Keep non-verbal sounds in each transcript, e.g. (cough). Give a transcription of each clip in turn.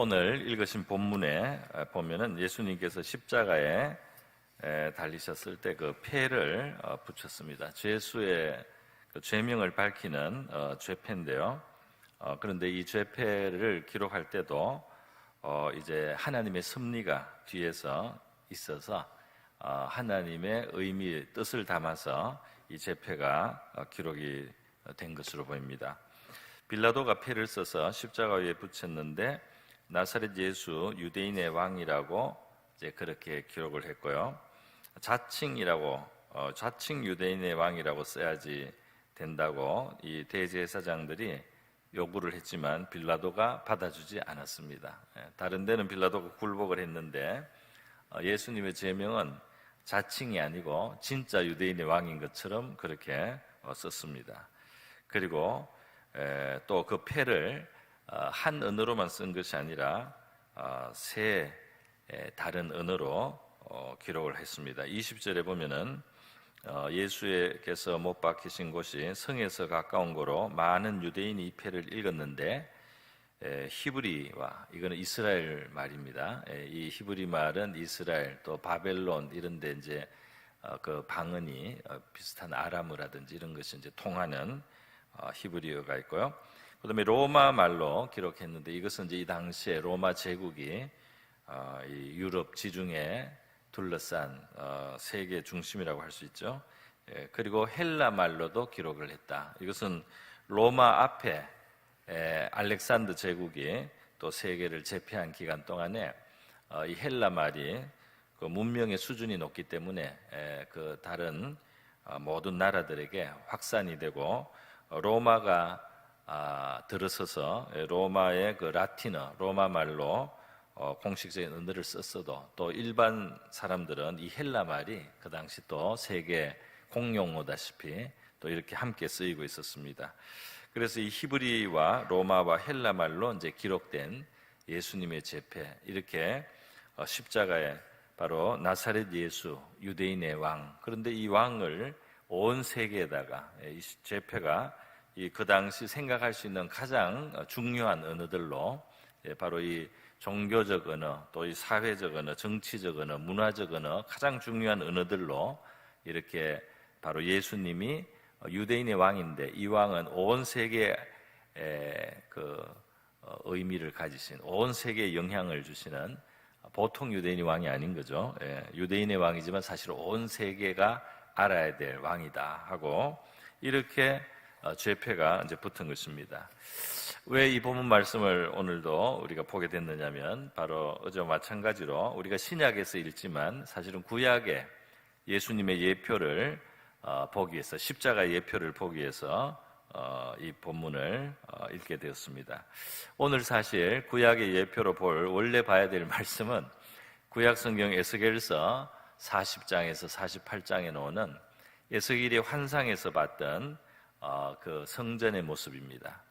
오늘 읽으신 본문에 보면은 예수님께서 십자가에 달리셨을 때그 폐를 어, 붙였습니다. 죄수의 그 죄명을 밝히는 어, 죄패인데요. 어, 그런데 이 죄패를 기록할 때도 이제 하나님의 섭리가 뒤에서 있어서 하나님의 의미 뜻을 담아서 이 죄패가 기록이 된 것으로 보입니다. 빌라도가 패를 써서 십자가 위에 붙였는데 나사렛 예수 유대인의 왕이라고 이제 그렇게 기록을 했고요. 자칭이라고 어, 자칭 유대인의 왕이라고 써야지 된다고 이 대제사장들이 요구를 했지만 빌라도가 받아주지 않았습니다. 예, 다른 데는 빌라도가 굴복을 했는데 어, 예수님의 제명은 자칭이 아니고 진짜 유대인의 왕인 것처럼 그렇게 어, 썼습니다. 그리고 또 그 패를 어, 한 언어로만 쓴 것이 아니라 어, 세 다른 언어로 어, 기록을 했습니다. 20절에 보면은 예수께서 못 박히신 곳이 성에서 가까운 거로 많은 유대인이 이 패를 읽었는데 히브리와 이거는 이스라엘 말입니다. 이 히브리 말은 이스라엘 또 바벨론 이런데 이제 그 방언이 비슷한 아람어라든지 이런 것이 이제 통하는 히브리어가 있고요. 그다음에 로마 말로 기록했는데 이것은 이제 이 당시에 로마 제국이 어, 유럽 지중해 둘러싼 어, 세계 중심이라고 할 수 있죠. 예, 그리고 헬라 말로도 기록을 했다. 이것은 로마 앞에 알렉산더 제국이 또 세계를 제패한 기간 동안에 어, 이 헬라 말이 그 문명의 수준이 높기 때문에 그 다른 모든 나라들에게 확산이 되고 로마가 아, 들어서서 로마의 그 라틴어, 로마 말로 어, 공식적인 언어를 썼어도 또 일반 사람들은 이 헬라 말이 그 당시 또 세계 공용어다시피 또 이렇게 함께 쓰이고 있었습니다. 그래서 이 히브리와 로마와 헬라 말로 이제 기록된 예수님의 제패 이렇게 어, 십자가에 바로 나사렛 예수 유대인의 왕 그런데 이 왕을 온 세계에다가 이 제패가 그 당시 생각할 수 있는 가장 중요한 언어들로 예, 바로 이 종교적 언어, 또 이 사회적 언어, 정치적 언어, 문화적 언어 가장 중요한 언어들로 이렇게 바로 예수님이 유대인의 왕인데 이 왕은 온 세계에 그 어, 의미를 가지신 온 세계에 영향을 주시는 보통 유대인의 왕이 아닌 거죠. 예, 유대인의 왕이지만 사실 온 세계가 알아야 될 왕이다 하고 이렇게 어, 죄패가 이제 붙은 것입니다. 왜 이 본문 말씀을 오늘도 우리가 보게 됐느냐면 바로 어제 마찬가지로 우리가 신약에서 읽지만 사실은 구약에 예수님의 예표를 어, 보기 위해서 십자가 예표를 보기 위해서 어, 이 본문을 읽게 되었습니다. 오늘 사실 구약의 예표로 볼 원래 봐야 될 (laughs) 말씀은 구약 성경 에스겔서 40장에서 48장에 나오는 에스겔의 환상에서 봤던 어, 그 성전의 모습입니다.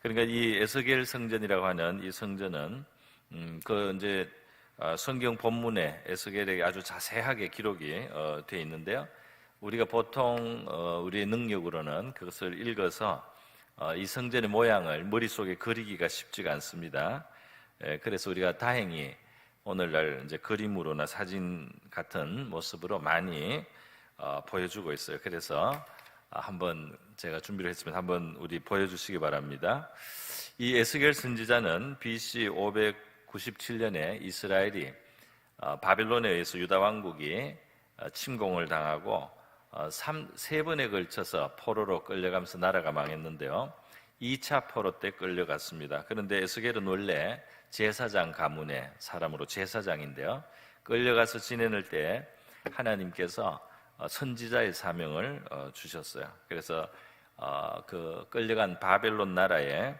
그러니까 이 에스겔 성전이라고 하는 이 성전은 음, 그 이제 어, 성경 본문에 에스겔에게 아주 자세하게 기록이 어, 있는데요. 우리가 보통 우리의 능력으로는 그것을 읽어서 이 성전의 모양을 머릿속에 그리기가 쉽지가 않습니다. 예, 그래서 우리가 다행히 오늘날 이제 그림으로나 사진 같은 모습으로 많이 보여주고 있어요. 그래서 아, 한번 제가 준비를 했으면 한번 우리 보여주시기 바랍니다. 이 에스겔 선지자는 BC 597년에 이스라엘이 어, 바빌론에 의해서 유다 왕국이 어, 침공을 당하고 어, 세 번에 걸쳐서 포로로 끌려가면서 나라가 망했는데요. 2차 포로 때 끌려갔습니다. 그런데 에스겔은 원래 제사장 가문의 사람으로 제사장인데요. 끌려가서 지내는 때 하나님께서 어, 선지자의 사명을 어, 주셨어요. 그래서 어, 그 끌려간 바벨론 나라의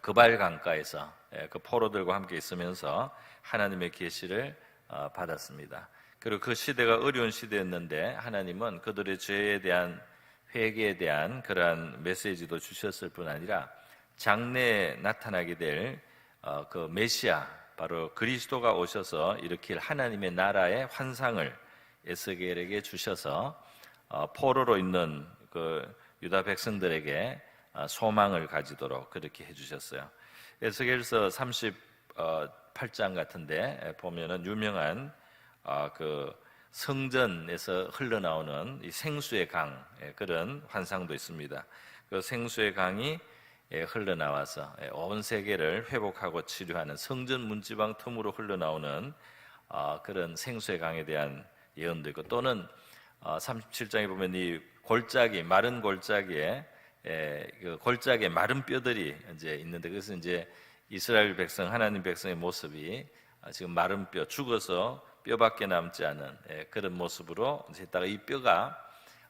그발 강가에서 예, 그 포로들과 함께 있으면서 하나님의 계시를 받았습니다. 그리고 그 시대가 어려운 시대였는데 하나님은 그들의 죄에 대한 회개에 대한 그러한 메시지도 주셨을 뿐 아니라 장래에 나타나게 될 그 메시아 바로 그리스도가 오셔서 일으킬 하나님의 나라의 환상을 에스겔에게 주셔서 어, 포로로 있는 그 유다 백성들에게 어, 소망을 가지도록 그렇게 해주셨어요. 에스겔서 38장 같은데 에, 보면은 유명한 아, 그 성전에서 흘러나오는 이 생수의 강 예, 그런 환상도 있습니다. 그 생수의 강이 예, 흘러나와서 예, 온 세계를 회복하고 치료하는 성전 문지방 틈으로 흘러나오는 아, 그런 생수의 강에 대한 예언도 있고 또는 37장에 보면 이 골짜기 마른 골짜기에 에, 그 골짜기에 마른 뼈들이 이제 있는데 그것은 이제 이스라엘 백성 하나님 백성의 모습이 아, 지금 마른 뼈 죽어서 뼈밖에 남지 않은 예, 그런 모습으로 이제 있다가 이 뼈가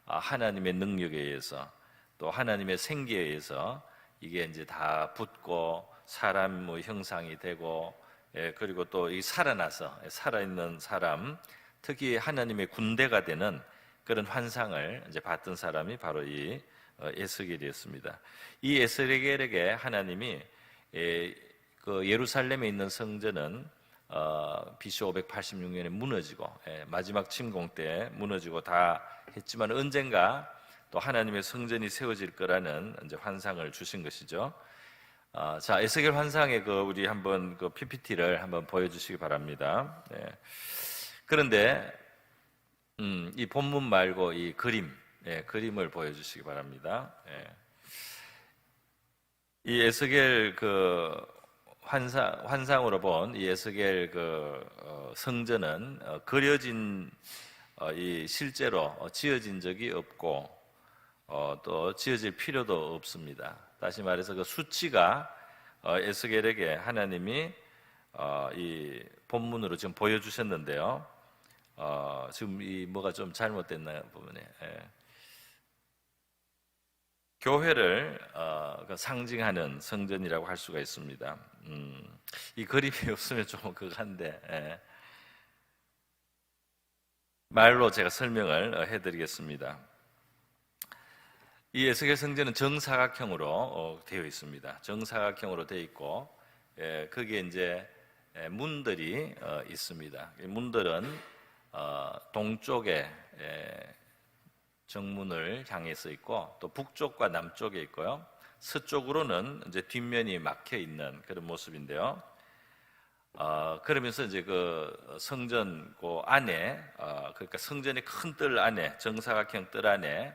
아, 하나님의 능력에 의해서 또 하나님의 생기에 의해서 이게 이제 다 붙고 사람 뭐 형상이 되고 예, 그리고 또 이 살아나서 예, 살아있는 사람 특히 하나님의 군대가 되는 그런 환상을 이제 봤던 사람이 바로 이 어, 에스겔이었습니다. 이 에스겔에게 하나님이 예, 그 예루살렘에 있는 성전은 어, BC 586년에 무너지고 예, 마지막 침공 때 무너지고 다 했지만 언젠가 또 하나님의 성전이 세워질 거라는 이제 환상을 주신 것이죠. 아, 자 에스겔 환상의 그 우리 한번 그 PPT를 한번 보여주시기 바랍니다. 예. 그런데 음, 이 본문 말고 이 그림, 예, 그림을 보여주시기 바랍니다. 예. 이 에스겔 그 환상 환상으로 본 이 에스겔 그 어, 성전은 어, 그려진 어, 이 실제로 어, 지어진 적이 없고 어, 또 지어질 필요도 없습니다. 다시 말해서 그 수치가 어, 에스겔에게 하나님이 어, 이 본문으로 지금 보여주셨는데요. 어, 지금 이 뭐가 좀 잘못됐나요 부분에? 예. 교회를 어, 그 상징하는 성전이라고 할 수가 있습니다. 음, 이 그림이 (laughs) 없으면 좀 그간데 예. 말로 제가 설명을 어, 해드리겠습니다. 이 에스겔 성전은 정사각형으로 어, 되어 있습니다. 정사각형으로 되어 있고 예, 거기에 이제 예, 문들이 어, 있습니다. 이 문들은 어, 동쪽에 예, 정문을 향해서 있고 또 북쪽과 남쪽에 있고요. 서쪽으로는 이제 뒷면이 막혀 있는 그런 모습인데요. 어, 그러면서 이제 그 성전 그 안에 어, 그러니까 성전의 큰 뜰 안에 정사각형 뜰 안에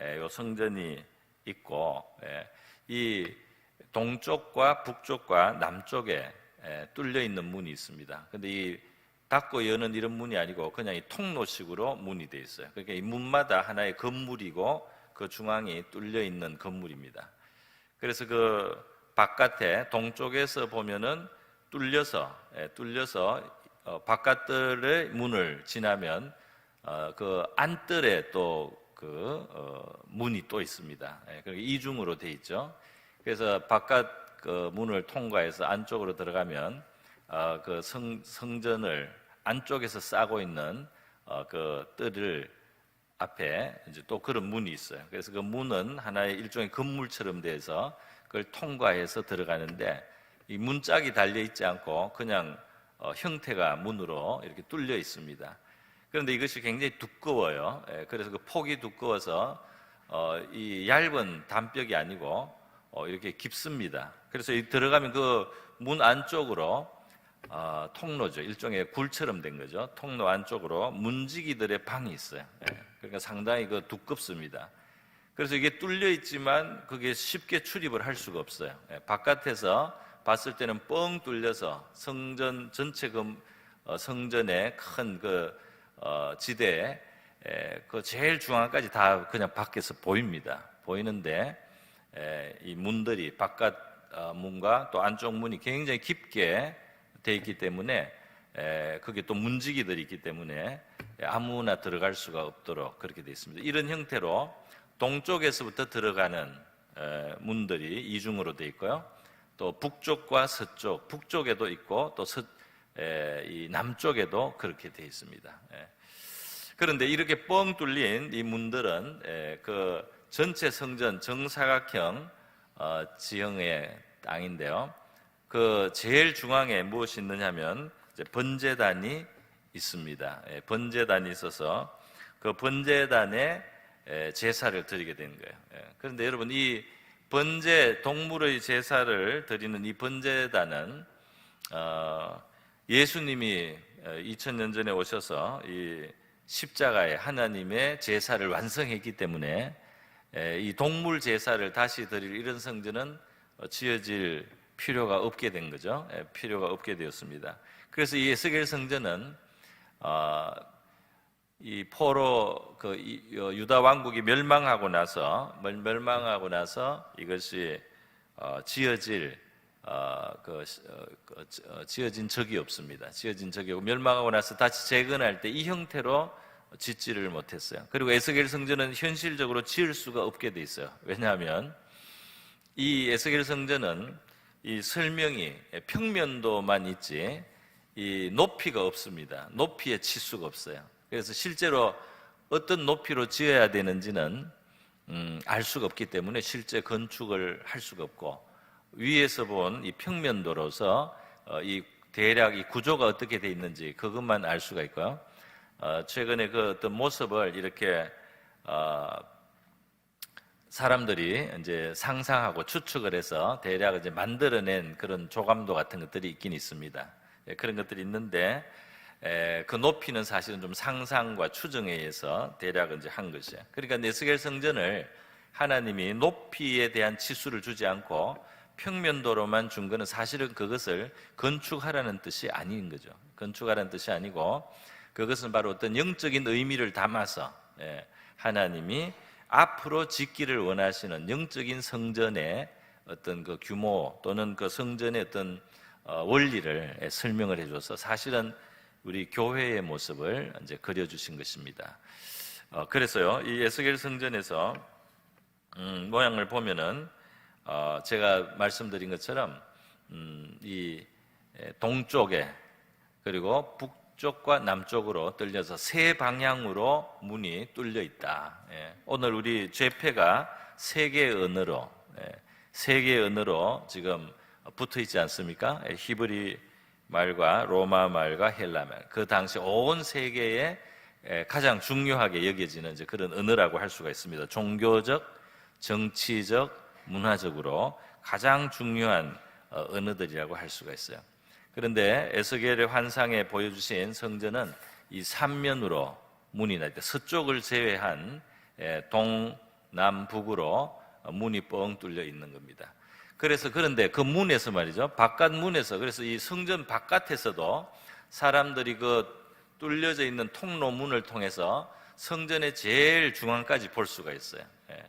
예, 요 성전이 있고 예, 이 동쪽과 북쪽과 남쪽에 예, 뚫려 있는 문이 있습니다. 근데 이 닫고 여는 이런 문이 아니고 그냥 이 통로식으로 문이 돼 있어요. 그러니까 이 문마다 하나의 건물이고 그 중앙이 뚫려 있는 건물입니다. 그래서 그 바깥에 동쪽에서 보면은 뚫려서 예, 뚫려서 어, 바깥들의 문을 지나면 어, 그 안뜰에 또그 어, 문이 또 있습니다. 예, 그리고 이중으로 돼 있죠. 그래서 바깥 그 문을 통과해서 안쪽으로 들어가면 어, 그 성, 성전을 안쪽에서 싸고 있는 어, 그 뜰을 앞에 이제 또 그런 문이 있어요. 그래서 그 문은 하나의 일종의 건물처럼 돼서 그걸 통과해서 들어가는데 이 문짝이 달려 있지 않고 그냥 어, 형태가 문으로 이렇게 뚫려 있습니다. 그런데 이것이 굉장히 두꺼워요. 예, 그래서 그 폭이 두꺼워서 어, 이 얇은 담벽이 아니고 어, 이렇게 깊습니다. 그래서 이 들어가면 그 문 안쪽으로 어, 통로죠. 일종의 굴처럼 된 거죠. 통로 안쪽으로 문지기들의 방이 있어요. 예, 그러니까 상당히 그 두껍습니다. 그래서 이게 뚫려 있지만 그게 쉽게 출입을 할 수가 없어요. 예, 바깥에서 봤을 때는 뻥 뚫려서 성전 전체 그 어, 성전의 큰그 어, 지대에 에, 그 제일 중앙까지 다 그냥 밖에서 보입니다. 보이는데 에, 이 문들이 바깥 어, 문과 또 안쪽 문이 굉장히 깊게 돼 있기 때문에 에, 거기에 또 문지기들이 있기 때문에 아무나 들어갈 수가 없도록 그렇게 되어 있습니다. 이런 형태로 동쪽에서부터 들어가는 에, 문들이 이중으로 되어 있고요. 또 북쪽과 서쪽, 북쪽에도 있고 또 서, 에, 이 남쪽에도 그렇게 되어 있습니다. 에. 그런데 이렇게 뻥 뚫린 이 문들은 에, 그 전체 성전 정사각형 어, 지형의 땅인데요. 그 제일 중앙에 무엇이 있느냐면 번제단이 있습니다. 예, 번제단이 있어서 그 번제단에 예, 제사를 드리게 된 거예요. 예, 그런데 여러분 이 번제 동물의 제사를 드리는 이 번제단은 어, 예수님이 2000년 전에 오셔서 이 십자가에 하나님의 제사를 완성했기 때문에 에, 이 동물 제사를 다시 드릴 이런 성전은 어, 지어질 필요가 없게 된 거죠. 에, 필요가 없게 되었습니다. 그래서 이 에스겔 성전은 어, 이 포로 그 이- 어, 유다 왕국이 멸망하고 나서 멸- 멸망하고 나서 이것이 어, 지어질 어, 그, 어, 그, 어, 지어진 적이 없습니다. 지어진 적이 없고 멸망하고 나서 다시 재건할 때 이 형태로 짓지를 못했어요. 그리고 에스겔 성전은 현실적으로 지을 수가 없게 돼 있어요. 왜냐하면 이 에스겔 성전은 이 설명이 평면도만 있지 이 높이가 없습니다. 높이의 치수가 없어요. 그래서 실제로 어떤 높이로 지어야 되는지는 음, 알 수가 없기 때문에 실제 건축을 할 수가 없고 위에서 본 이 평면도로서 어, 이 대략 이 구조가 어떻게 돼 있는지 그것만 알 수가 있고요. 어, 최근에 그 어떤 모습을 이렇게 어, 사람들이 이제 상상하고 추측을 해서 대략 이제 만들어낸 그런 조감도 같은 것들이 있긴 있습니다. 예, 그런 것들이 있는데 에, 그 높이는 사실은 좀 상상과 추정에 의해서 대략 이제 한 것이에요. 그러니까 네스겔 성전을 하나님이 높이에 대한 치수를 주지 않고 평면도로만 준 거는 사실은 그것을 건축하라는 뜻이 아닌 거죠. 건축하라는 뜻이 아니고 그것은 바로 어떤 영적인 의미를 담아서 예, 하나님이 앞으로 짓기를 원하시는 영적인 성전의 어떤 그 규모 또는 그 성전의 어떤 어, 원리를 예, 설명을 해줘서 사실은 우리 교회의 모습을 이제 그려주신 것입니다. 어, 그래서요, 이 에스겔 성전에서 음, 모양을 보면은 어, 제가 말씀드린 것처럼 음, 이 에, 동쪽에 그리고 북 쪽과 남쪽으로 뚫려서 세 방향으로 문이 뚫려 있다. 예. 오늘 우리 죄패가 세 개의 언어로 예, 세 개의 언어로 지금 붙어 있지 않습니까? 예, 히브리 말과 로마 말과 헬라 말. 그 당시 온 세계에 에, 가장 중요하게 여겨지는 그런 언어라고 할 수가 있습니다. 종교적, 정치적, 문화적으로 가장 중요한 어, 언어들이라고 할 수가 있어요. 그런데 에스겔의 환상에 보여주신 성전은 이 삼면으로 문이 나 있다. 서쪽을 제외한 에, 동, 남, 북으로 문이 뻥 뚫려 있는 겁니다. 그래서 그런데 그 문에서 말이죠. 바깥 문에서 그래서 이 성전 바깥에서도 사람들이 그 뚫려져 있는 통로 문을 통해서 성전의 제일 중앙까지 볼 수가 있어요. 예.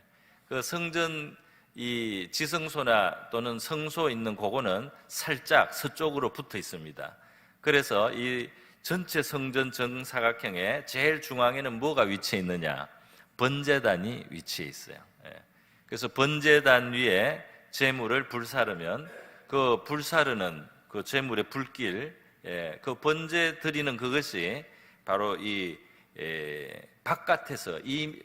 그 성전 이 지성소나 또는 성소 있는 그거는 살짝 서쪽으로 붙어 있습니다. 그래서 이 전체 성전 정사각형의 제일 중앙에는 뭐가 위치해 있느냐? 번제단이 위치해 있어요. 예. 그래서 번제단 위에 재물을 불사르면 그 불사르는 그 재물의 불길, 예, 그 번제 드리는 그것이 바로 이 예, 바깥에서 이,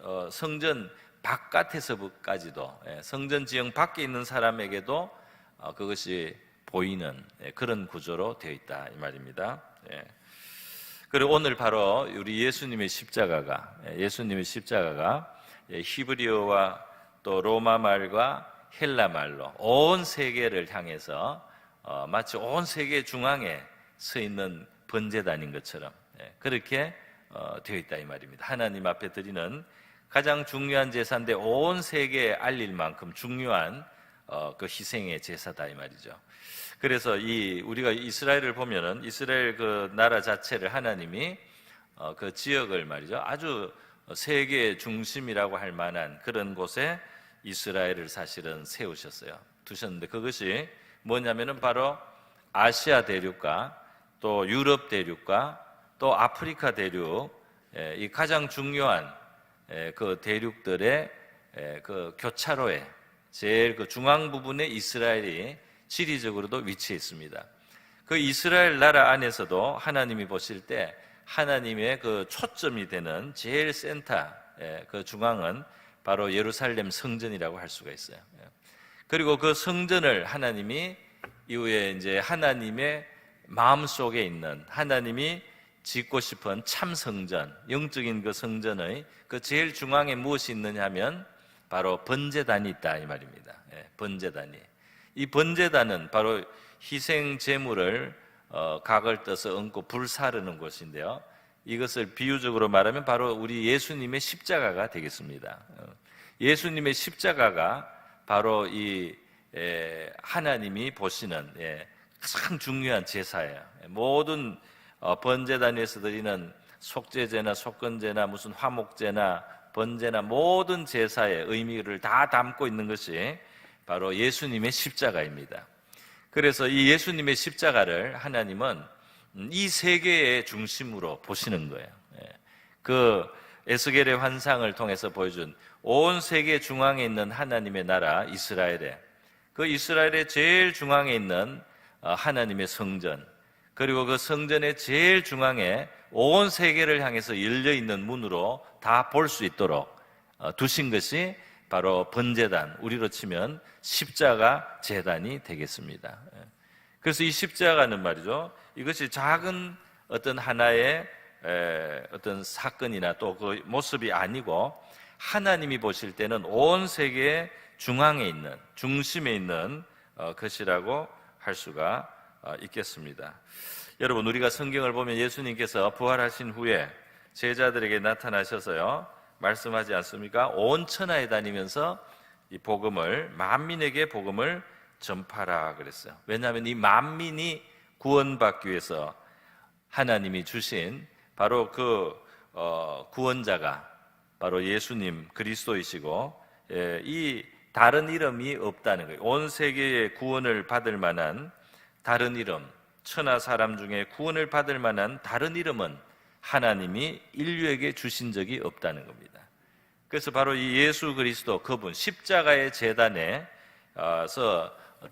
어, 성전 바깥에서까지도 예, 성전 지형 밖에 있는 사람에게도 어, 그것이 보이는 예, 그런 구조로 되어 있다 이 말입니다. 예. 그리고 오늘 바로 우리 예수님의 십자가가 예, 예수님의 십자가가 예, 히브리어와 또 로마 말과 헬라 말로 온 세계를 향해서 어, 마치 온 세계 중앙에 서 있는 번제단인 것처럼 예, 그렇게 어, 되어 있다 이 말입니다. 하나님 앞에 드리는 가장 중요한 제사인데 온 세계에 알릴 만큼 중요한 어, 그 희생의 제사다 이 말이죠. 그래서 이 우리가 이스라엘을 보면은 이스라엘 그 나라 자체를 하나님이 어, 그 지역을 말이죠. 아주 세계의 중심이라고 할 만한 그런 곳에 이스라엘을 사실은 세우셨어요. 두셨는데 그것이 뭐냐면은 바로 아시아 대륙과 또 유럽 대륙과 또 아프리카 대륙 예, 이 가장 중요한 예, 그 대륙들의 예, 그 교차로에 제일 그 중앙 부분에 이스라엘이 지리적으로도 위치해 있습니다. 그 이스라엘 나라 안에서도 하나님이 보실 때 하나님의 그 초점이 되는 제일 센터 그 중앙은 바로 예루살렘 성전이라고 할 수가 있어요. 예. 그리고 그 성전을 하나님이 이후에 이제 하나님의 마음 속에 있는 하나님이 짓고 싶은 참 성전, 영적인 그 성전의 그 제일 중앙에 무엇이 있느냐 하면 바로 번제단이 있다 이 말입니다. 예, 번제단이 이 번제단은 바로 희생 제물을 어, 각을 떠서 얹고 불사르는 곳인데요. 이것을 비유적으로 말하면 바로 우리 예수님의 십자가가 되겠습니다. 어, 예수님의 십자가가 바로 이 에, 하나님이 보시는 예, 가장 중요한 제사예요. 모든 어, 번제단에서 드리는 속죄제나 속건제나 무슨 화목제나 번제나 모든 제사의 의미를 다 담고 있는 것이 바로 예수님의 십자가입니다. 그래서 이 예수님의 십자가를 하나님은 이 세계의 중심으로 보시는 거예요. 예. 그 에스겔의 환상을 통해서 보여준 온 세계 중앙에 있는 하나님의 나라 이스라엘에 그 이스라엘의 제일 중앙에 있는 어, 하나님의 성전 그리고 그 성전의 제일 중앙에 온 세계를 향해서 열려 있는 문으로 다 볼 수 있도록 어, 두신 것이 바로 번제단 우리로 치면 십자가 제단이 되겠습니다. 예. 그래서 이 십자가는 말이죠. 이것이 작은 어떤 하나의 어떤 사건이나 또 그 모습이 아니고 하나님이 보실 때는 온 세계의 중앙에 있는 중심에 있는 어, 것이라고 할 수가 어, 있겠습니다. 여러분 우리가 성경을 보면 예수님께서 부활하신 후에 제자들에게 나타나셔서요 말씀하지 않습니까? 온 천하에 다니면서 이 복음을 만민에게 복음을 전파라 그랬어요. 왜냐하면 이 만민이 구원받기 위해서 하나님이 주신 바로 그 어, 구원자가 바로 예수님 그리스도이시고 예, 이 다른 이름이 없다는 거예요. 온 세계의 구원을 받을 만한 다른 이름, 천하 사람 중에 구원을 받을 만한 다른 이름은 하나님이 인류에게 주신 적이 없다는 겁니다. 그래서 바로 이 예수 그리스도 그분 십자가의 재단에서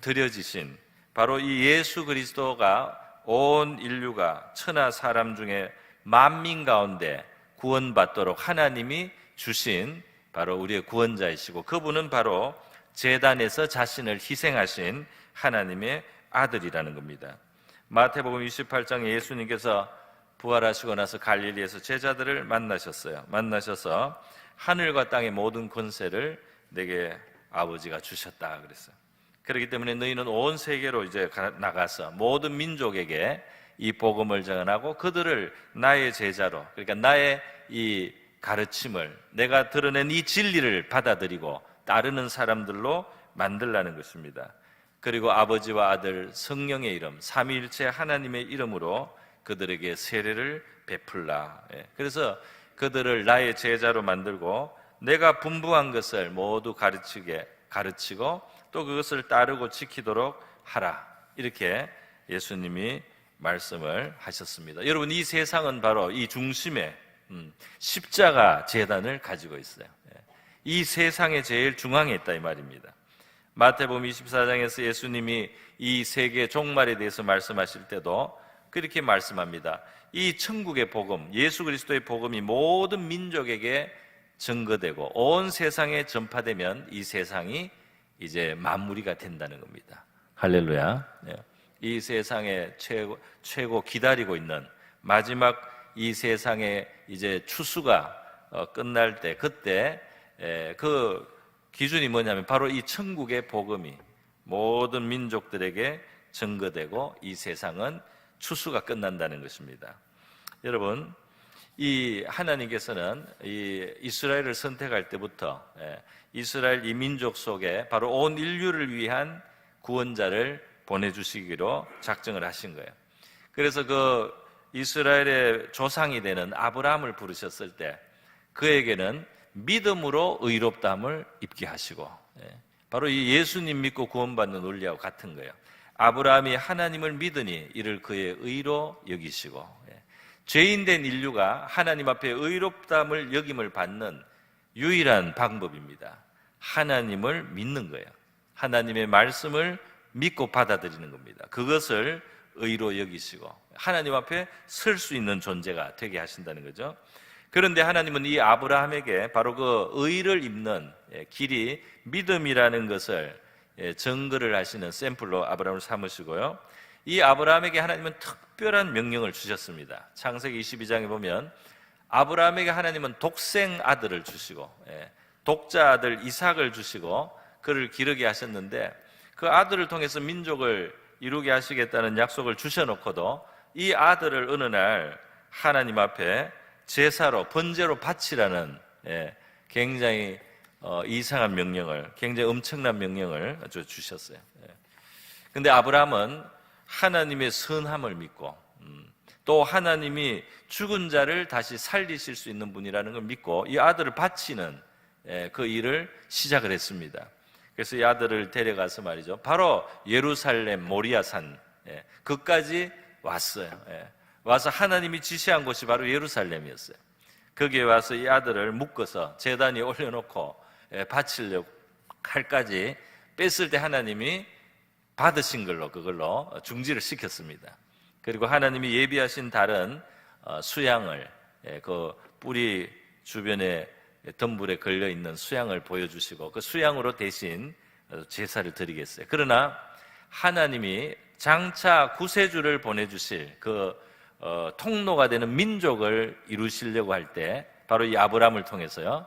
드려지신 바로 이 예수 그리스도가 온 인류가 천하 사람 중에 만민 가운데 구원받도록 하나님이 주신 바로 우리의 구원자이시고 그분은 바로 재단에서 자신을 희생하신 하나님의 아들이라는 겁니다. 마태복음 28장에 예수님께서 부활하시고 나서 갈릴리에서 제자들을 만나셨어요. 만나셔서 하늘과 땅의 모든 권세를 내게 아버지가 주셨다 그랬어요. 그렇기 때문에 너희는 온 세계로 이제 나가서 모든 민족에게 이 복음을 전하고 그들을 나의 제자로 그러니까 나의 이 가르침을 내가 드러낸 이 진리를 받아들이고 따르는 사람들로 만들라는 것입니다. 그리고 아버지와 아들 성령의 이름 삼위일체 하나님의 이름으로 그들에게 세례를 베풀라. 예. 그래서 그들을 나의 제자로 만들고 내가 분부한 것을 모두 가르치게 가르치고 또 그것을 따르고 지키도록 하라. 이렇게 예수님이 말씀을 하셨습니다. 여러분 이 세상은 바로 이 중심에 음, 십자가 재단을 가지고 있어요. 예. 이 세상의 제일 중앙에 있다 이 말입니다. 마태복음 24장에서 예수님이 이 세계 종말에 대해서 말씀하실 때도 그렇게 말씀합니다. 이 천국의 복음, 예수 그리스도의 복음이 모든 민족에게 증거되고 온 세상에 전파되면 이 세상이 이제 만무리가 된다는 겁니다. 할렐루야. 예. 이 세상에 최고, 최고 기다리고 있는 마지막 이 세상에 이제 추수가 어, 끝날 때 그때 그 기준이 뭐냐면 바로 이 천국의 복음이 모든 민족들에게 증거되고 이 세상은 추수가 끝난다는 것입니다. 여러분, 이 하나님께서는 이 이스라엘을 선택할 때부터 예, 이스라엘 이 민족 속에 바로 온 인류를 위한 구원자를 보내주시기로 작정을 하신 거예요. 그래서 그 이스라엘의 조상이 되는 아브라함을 부르셨을 때 그에게는 믿음으로 의롭다함을 입게 하시고 예, 바로 이 예수님 믿고 구원받는 논리하고 같은 거예요. 아브라함이 하나님을 믿으니 이를 그의 의로 여기시고 예, 죄인된 인류가 하나님 앞에 의롭다함을 여김을 받는 유일한 방법입니다. 하나님을 믿는 거예요. 하나님의 말씀을 믿고 받아들이는 겁니다. 그것을 의로 여기시고 하나님 앞에 설 수 있는 존재가 되게 하신다는 거죠. 그런데 하나님은 이 아브라함에게 바로 그 의를 입는 예, 길이 믿음이라는 것을 예, 증거를 하시는 샘플로 아브라함을 삼으시고요. 이 아브라함에게 하나님은 특별한 명령을 주셨습니다. 창세기 22장에 보면 아브라함에게 하나님은 독생 아들을 주시고 예, 독자 아들 이삭을 주시고 그를 기르게 하셨는데 그 아들을 통해서 민족을 이루게 하시겠다는 약속을 주셔놓고도 이 아들을 어느 날 하나님 앞에 제사로 번제로 바치라는 예, 굉장히 어, 이상한 명령을 굉장히 엄청난 명령을 주- 주셨어요. 예. 근데 아브라함은 하나님의 선함을 믿고 음, 또 하나님이 죽은 자를 다시 살리실 수 있는 분이라는 걸 믿고 이 아들을 바치는 예, 그 일을 시작을 했습니다. 그래서 이 아들을 데려가서 말이죠. 바로 예루살렘 모리아산 예, 그까지 왔어요. 예. 와서 하나님이 지시한 곳이 바로 예루살렘이었어요. 거기에 와서 이 아들을 묶어서 재단에 올려놓고 예, 바치려고 칼까지 뺐을 때 하나님이 받으신 걸로 그걸로 중지를 시켰습니다. 그리고 하나님이 예비하신 다른 어, 수양을 예, 그 뿌리 주변에 덤불에 걸려 있는 수양을 보여주시고 그 수양으로 대신 어, 제사를 드리겠어요. 그러나 하나님이 장차 구세주를 보내주실 그 어, 통로가 되는 민족을 이루시려고 할 때 바로 이 아브라함을 통해서요.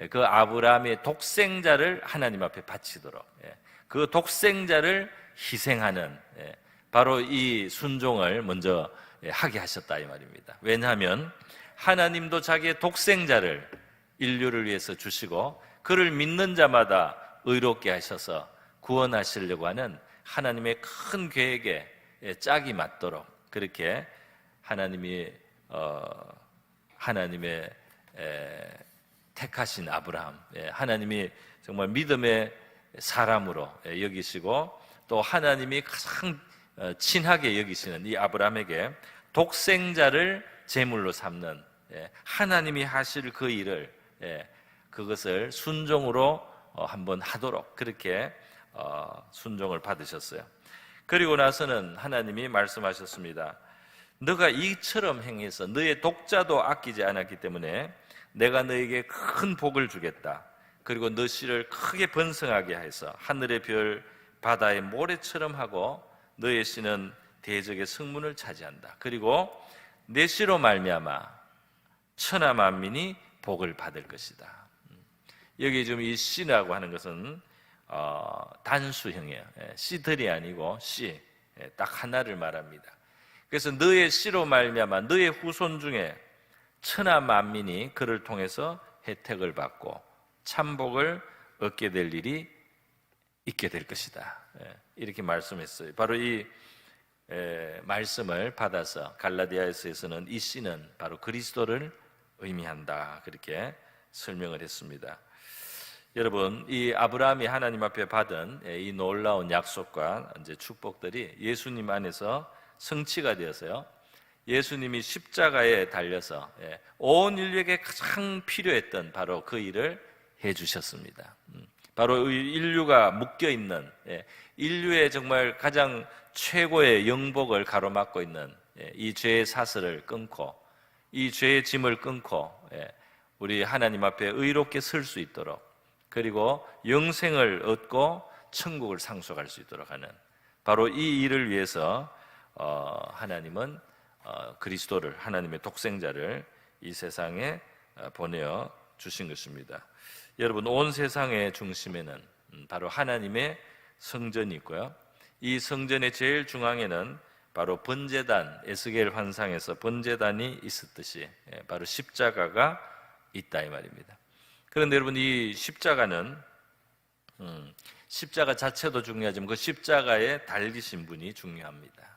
예, 그 아브라함의 독생자를 하나님 앞에 바치도록 예, 그 독생자를 희생하는 예, 바로 이 순종을 먼저 예, 하게 하셨다 이 말입니다. 왜냐하면 하나님도 자기의 독생자를 인류를 위해서 주시고 그를 믿는 자마다 의롭게 하셔서 구원하시려고 하는 하나님의 큰 계획에 예, 짝이 맞도록 그렇게 하나님이 어, 하나님의 에, 택하신 아브라함, 예, 하나님이 정말 믿음의 사람으로 예, 여기시고 또 하나님이 가장 어, 친하게 여기시는 이 아브라함에게 독생자를 제물로 삼는 예, 하나님이 하실 그 일을 예, 그것을 순종으로 어, 한번 하도록 그렇게 어, 순종을 받으셨어요. 그리고 나서는 하나님이 말씀하셨습니다. 너가 이처럼 행해서 너의 독자도 아끼지 않았기 때문에 내가 너에게 큰 복을 주겠다. 그리고 너 씨를 크게 번성하게 해서 하늘의 별 바다의 모래처럼 하고 너의 씨는 대적의 성문을 차지한다. 그리고 내 씨로 말미암아 천하 만민이 복을 받을 것이다. 음. 여기 지금 이 씨라고 하는 것은 어, 단수형이에요. 예, 씨들이 아니고 씨, 예, 딱 하나를 말합니다. 그래서 너의 씨로 말미암아 너의 후손 중에 천하 만민이 그를 통해서 혜택을 받고 참복을 얻게 될 일이 있게 될 것이다. 예, 이렇게 말씀했어요. 바로 이 에, 말씀을 받아서 갈라디아에서는 이 씨는 바로 그리스도를 의미한다. 그렇게 설명을 했습니다. 여러분, 이 아브라함이 하나님 앞에 받은 예, 이 놀라운 약속과 이제 축복들이 예수님 안에서 성취가 되어서요. 예수님이 십자가에 달려서 예, 온 인류에게 가장 필요했던 바로 그 일을 해 주셨습니다. 음, 바로 이 인류가 묶여 있는 예, 인류의 정말 가장 최고의 영복을 가로막고 있는 예, 이 죄의 사슬을 끊고 이 죄의 짐을 끊고 예, 우리 하나님 앞에 의롭게 설 수 있도록 그리고 영생을 얻고 천국을 상속할 수 있도록 하는 바로 이 일을 위해서 어, 하나님은 어, 그리스도를 하나님의 독생자를 이 세상에 어, 보내어 주신 것입니다. 여러분 온 세상의 중심에는 음, 바로 하나님의 성전이 있고요. 이 성전의 제일 중앙에는 바로 번제단 에스겔 환상에서 번제단이 있었듯이 예, 바로 십자가가 있다 이 말입니다. 그런데 여러분 이 십자가는 음, 십자가 자체도 중요하지만 그 십자가에 달리신 분이 중요합니다.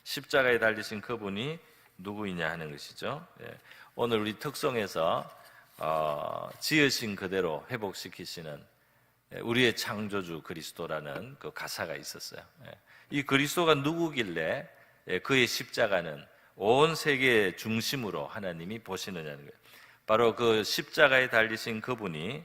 예, 십자가에 달리신 그분이 누구이냐 하는 것이죠. 예, 오늘 우리 특성에서 어, 지으신 그대로 회복시키시는 예, 우리의 창조주 그리스도라는 그 가사가 있었어요. 예, 이 그리스도가 누구길래 예, 그의 십자가는 온 세계의 중심으로 하나님이 보시느냐는 거예요. 바로 그 십자가에 달리신 그분이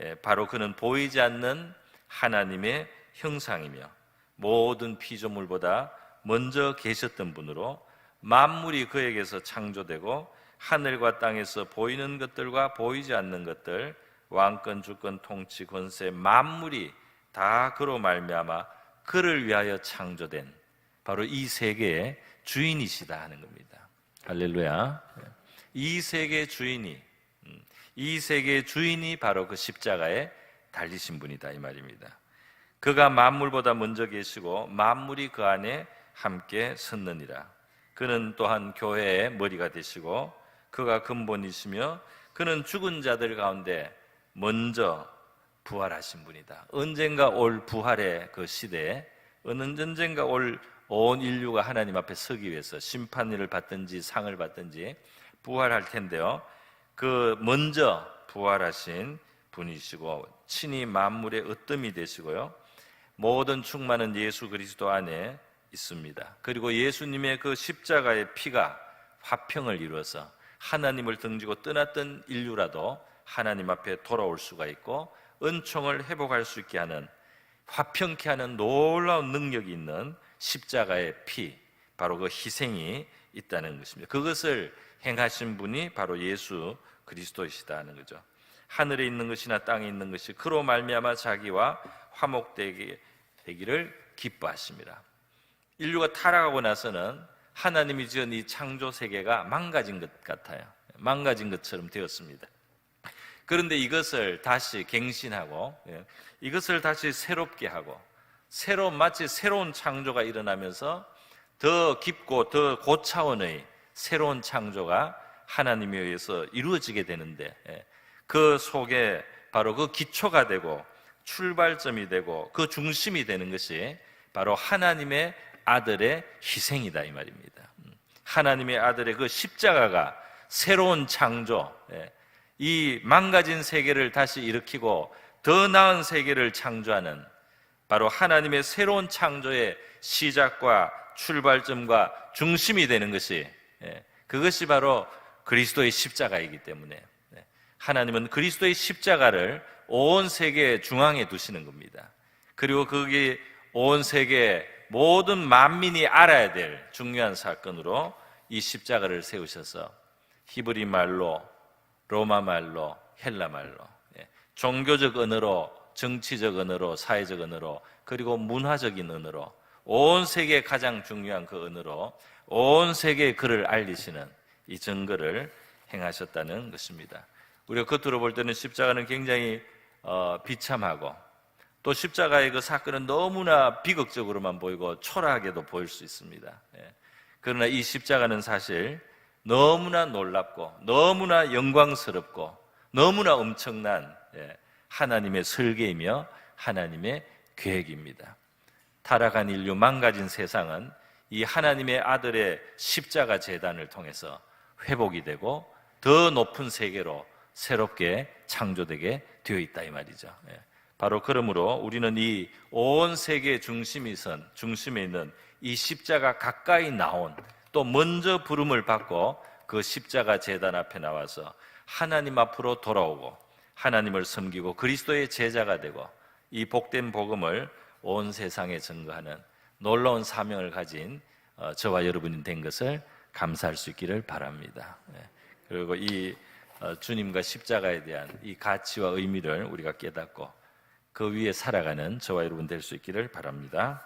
예, 바로 그는 보이지 않는 하나님의 형상이며 모든 피조물보다 먼저 계셨던 분으로 만물이 그에게서 창조되고 하늘과 땅에서 보이는 것들과 보이지 않는 것들 왕권 주권 통치 권세 만물이 다 그로 말미암아 그를 위하여 창조된 바로 이 세계의 주인이시다 하는 겁니다. 할렐루야. 이 세계의 주인이 음, 이 세계의 주인이 바로 그 십자가에 달리신 분이다 이 말입니다. 그가 만물보다 먼저 계시고 만물이 그 안에 함께 섰느니라. 그는 또한 교회의 머리가 되시고 그가 근본이시며 그는 죽은 자들 가운데 먼저 부활하신 분이다. 언젠가 올 부활의 그 시대에 언젠가 올 온 인류가 하나님 앞에 서기 위해서 심판을 받든지 상을 받든지 부활할 텐데요. 그 먼저 부활하신 분이시고 친히 만물의 으뜸이 되시고요. 모든 충만은 예수 그리스도 안에 있습니다. 그리고 예수님의 그 십자가의 피가 화평을 이루어서 하나님을 등지고 떠났던 인류라도 하나님 앞에 돌아올 수가 있고 은총을 회복할 수 있게 하는 화평케 하는 놀라운 능력이 있는 십자가의 피, 바로 그 희생이 있다는 것입니다. 그것을 행하신 분이 바로 예수 그리스도이시다는 거죠. 하늘에 있는 것이나 땅에 있는 것이 그로 말미암아 자기와 화목되기를 기뻐하십니다. 인류가 타락하고 나서는 하나님이 지은 이 창조 세계가 망가진 것 같아요. 망가진 것처럼 되었습니다. 그런데 이것을 다시 갱신하고 예, 이것을 다시 새롭게 하고 새로 마치 새로운 창조가 일어나면서 더 깊고 더 고차원의 새로운 창조가 하나님에 의해서 이루어지게 되는데 예, 그 속에 바로 그 기초가 되고 출발점이 되고 그 중심이 되는 것이 바로 하나님의 아들의 희생이다 이 말입니다. 음, 하나님의 아들의 그 십자가가 새로운 창조, 예, 이 망가진 세계를 다시 일으키고 더 나은 세계를 창조하는 바로 하나님의 새로운 창조의 시작과 출발점과 중심이 되는 것이 예, 그것이 바로 그리스도의 십자가이기 때문에 예, 하나님은 그리스도의 십자가를 온 세계 중앙에 두시는 겁니다. 그리고 그게 온 세계 모든 만민이 알아야 될 중요한 사건으로 이 십자가를 세우셔서 히브리 말로 로마 말로 헬라 말로 예, 종교적 언어로 정치적 언어로 사회적 언어로 그리고 문화적인 언어로 온 세계 가장 중요한 그 언어로 온 세계에 그를 알리시는 이 증거를 행하셨다는 것입니다. 우리가 겉으로 볼 때는 십자가는 굉장히 어, 비참하고 또 십자가의 그 사건은 너무나 비극적으로만 보이고 초라하게도 보일 수 있습니다. 예. 그러나 이 십자가는 사실 너무나 놀랍고 너무나 영광스럽고 너무나 엄청난 예, 하나님의 설계이며 하나님의 계획입니다. 타락한 인류 망가진 세상은 이 하나님의 아들의 십자가 재단을 통해서 회복이 되고 더 높은 세계로 새롭게 창조되게 되어 있다 이 말이죠. 예. 바로 그러므로 우리는 이 온 세계 중심이 선 중심에 있는 이 십자가 가까이 나온 또 먼저 부름을 받고 그 십자가 재단 앞에 나와서 하나님 앞으로 돌아오고 하나님을 섬기고 그리스도의 제자가 되고 이 복된 복음을 온 세상에 증거하는 놀라운 사명을 가진 어, 저와 여러분이 된 것을 감사할 수 있기를 바랍니다. 예. 그리고 이 어, 주님과 십자가에 대한 이 가치와 의미를 우리가 깨닫고 그 위에 살아가는 저와 여러분 될 수 있기를 바랍니다.